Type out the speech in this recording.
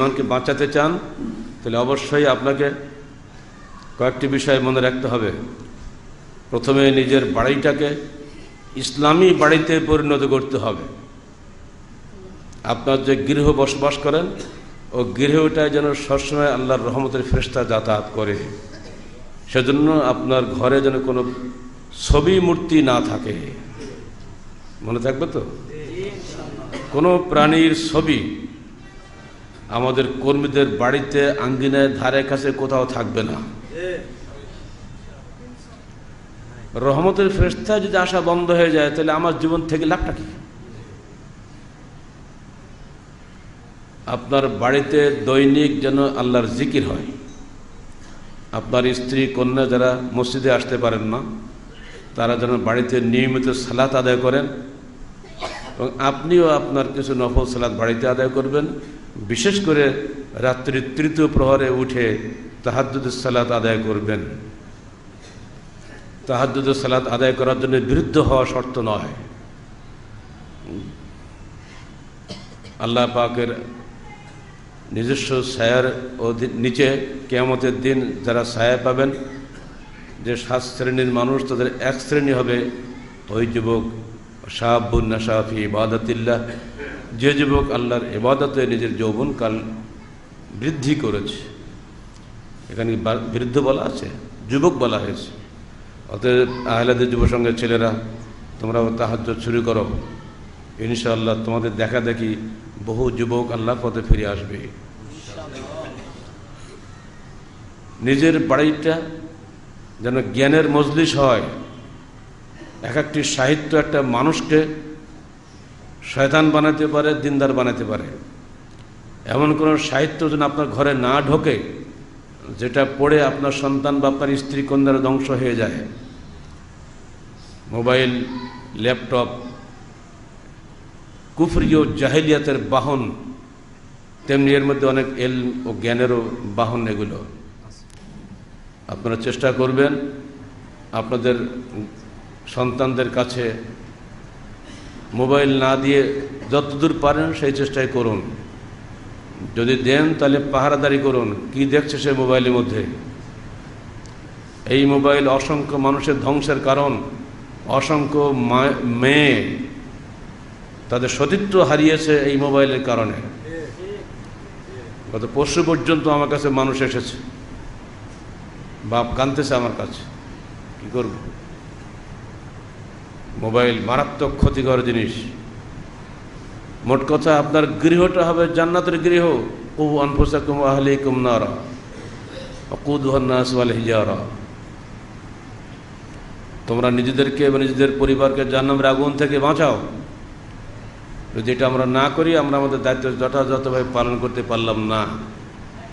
ইমানকে বাঁচাতে চান, তাহলে অবশ্যই আপনাকে কয়েকটি বিষয় মনে রাখতে হবে। প্রথমে নিজের বাড়িটাকে ইসলামী বাড়িতে পরিণত করতে হবে। আপনার যে গৃহ বসবাস করেন, ও গৃহটায় যেন সবসময় আল্লাহর রহমতের ফেরস্তা যাতায়াত করে। সেজন্য আপনার ঘরে যেন কোনো ছবি মূর্তি না থাকে। মনে থাকবে তো? কোনো প্রাণীর ছবি আমাদের কর্মীদের বাড়িতে আঙ্গিনায় ধারে কাছে কোথাও থাকবে না। রহমতের ফেরস্তা যদি আসা বন্ধ হয়ে যায়, তাহলে আমার জীবন থেকে লাভটা কি? আপনার বাড়িতে দৈনিক যেন আল্লাহর জিকির হয়। আপনার স্ত্রী, কন্যা যারা মসজিদে আসতে পারেন না, তারা যেন বাড়িতে নিয়মিত সালাত আদায় করেন। এবং আপনিও আপনার কিছু নফল সালাদ বাড়িতে আদায় করবেন। বিশেষ করে রাত্রির তৃতীয় প্রহরে উঠে তাহাজুদের সালাত আদায় করবেন। তাহাজুদের সালাত আদায় করার জন্য বিরুদ্ধ হওয়া শর্ত নয়। আল্লাহ পাকের নিজস্ব ছায়ার নিচে কেয়ামতের দিন যারা ছায়া পাবেন, যে সাত শ্রেণির মানুষ, তাদের এক শ্রেণি হবে ওই যুবক শাহাবুন্না শাহি ইবাদতিল্লাহ। যে যুবক আল্লাহর ইবাদতে নিজের যৌবনকাল বৃদ্ধি করেছে, এখানে বৃদ্ধ বলা আছে? যুবক বলা হয়েছে। অতএব আহলাদের যুব সঙ্গের ছেলেরা তোমরাও তাহাজ শুরু করো। ইনশাআল্লাহ তোমাদের দেখা দেখি বহু যুবক আল্লাহ পথে ফিরে আসবে। নিজের বাড়িটা যেন জ্ঞানের মজলিস হয় এক একটি সাহিত্য একটা মানুষকে শয়তান বানাতে পারে, দিনদার বানাতে পারে। এমন কোনো সাহিত্য যেন আপনার ঘরে না ঢোকে, যেটা পড়ে আপনার সন্তান বা আপনার স্ত্রী কন্যার ধ্বংস হয়ে যায়? মোবাইল, ল্যাপটপ কুফরিও জাহেলিয়াতের বাহন, তেমনি এর মধ্যে অনেক এল ও জ্ঞানেরও বাহন এগুলো। আপনারা চেষ্টা করবেন, আপনাদের সন্তানদের কাছে মোবাইল না দিয়ে যতদূর পারেন সেই চেষ্টাই করুন। যদি দেন তাহলে পাহারাদারি করুন। কি দেখছে সে মোবাইলের মধ্যে? এই মোবাইল অসংখ্য মানুষের ধ্বংসের কারণ, অসংখ্য মেয়ে তাদের সতীত্ব হারিয়েছে এই মোবাইলের কারণে। গত পরশু পর্যন্ত আমার কাছে মানুষ এসেছে। বাপ কানতেছে আমার কাছে। কি করব? মোবাইল মারাত্মক ক্ষতিকর জিনিস। মোট কথা আপনার গৃহটা হবে জান্নাতের গৃহ। তোমরা নিজেদেরকে এবং নিজেদের পরিবারকে জান্নামের আগুন থেকে বাঁচাও। যদি এটা আমরা না করি, আমরা আমাদের দায়িত্ব যথাযথভাবে পালন করতে পারলাম না।